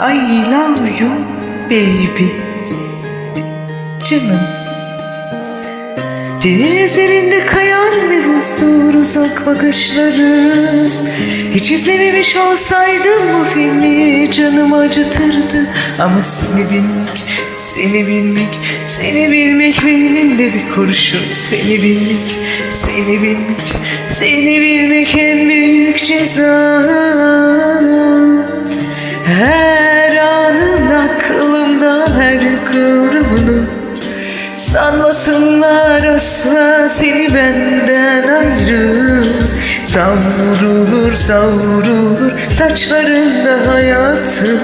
I love you baby. Canım. Deniz üzerinde kayan bir buzdur uzak bakışları. Hiç izlememiş olsaydım bu filmi canım acıtırdı. Ama seni bilmek, seni bilmek, seni bilmek benim de bir kurşun. Seni bilmek, seni bilmek, seni bilmek en büyük ceza aklımda her kıvrımını Sanmasınlar asla seni benden ayrı. Savrulur savrulur saçlarında hayatım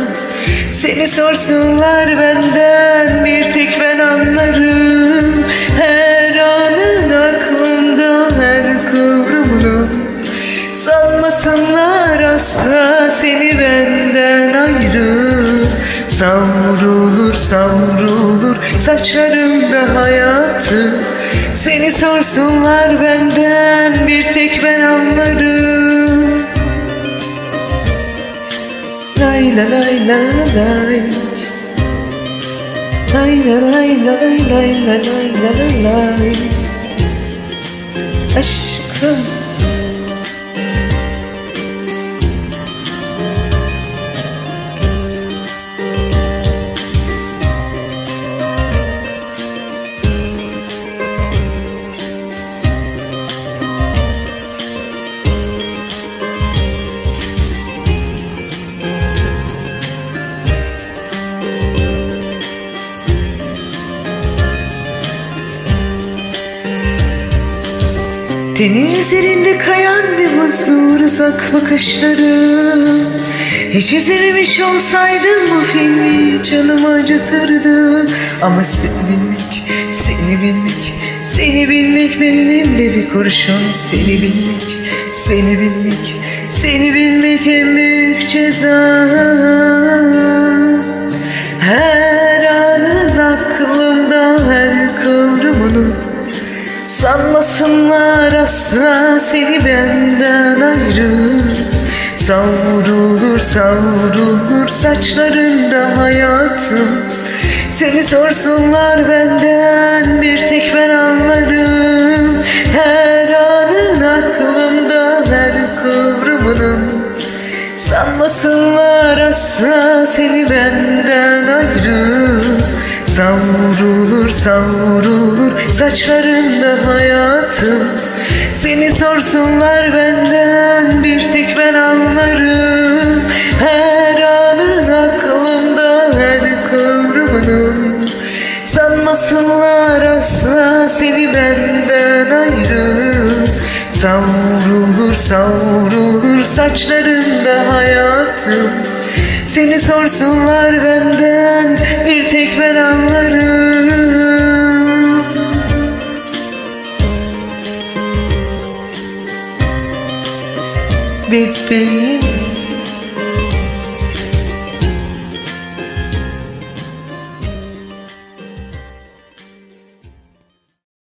Seni sorsunlar benden bir tek ben anlarım Savrulur saçlarımda hayatı. Seni sorsunlar benden bir tek ben anlarım. Lay la lay la lay. Lay la lay la lay lay la lay la lay lay. Aşkım Tenin üzerinde kayan bir buzdur uzak bakışları. Hiç izlememiş olsaydım bu filmi canım acıtırdı. Ama seni bilmek, seni bilmek, seni bilmek benim de bir kurşun. Seni bilmek, seni bilmek, seni bilmek en büyük ceza. Her anın aklımda her kıvrımını Sanmasınlar asla seni benden ayrı. Savrulur savrulur saçlarında hayatım. Seni sorsunlar benden bir tek ben anlarım. Her anın aklımda her kıvrımının. Sanmasınlar asla seni benden Savrulur savrulur saçlarında hayatım. Seni sorsunlar benden bir tek ben anlarım. Her anın aklımda her kıvrımının. Sanmasınlar asla seni benden ayrı. Savrulur savrulur saçlarında hayatım. Seni sorsunlar benden baby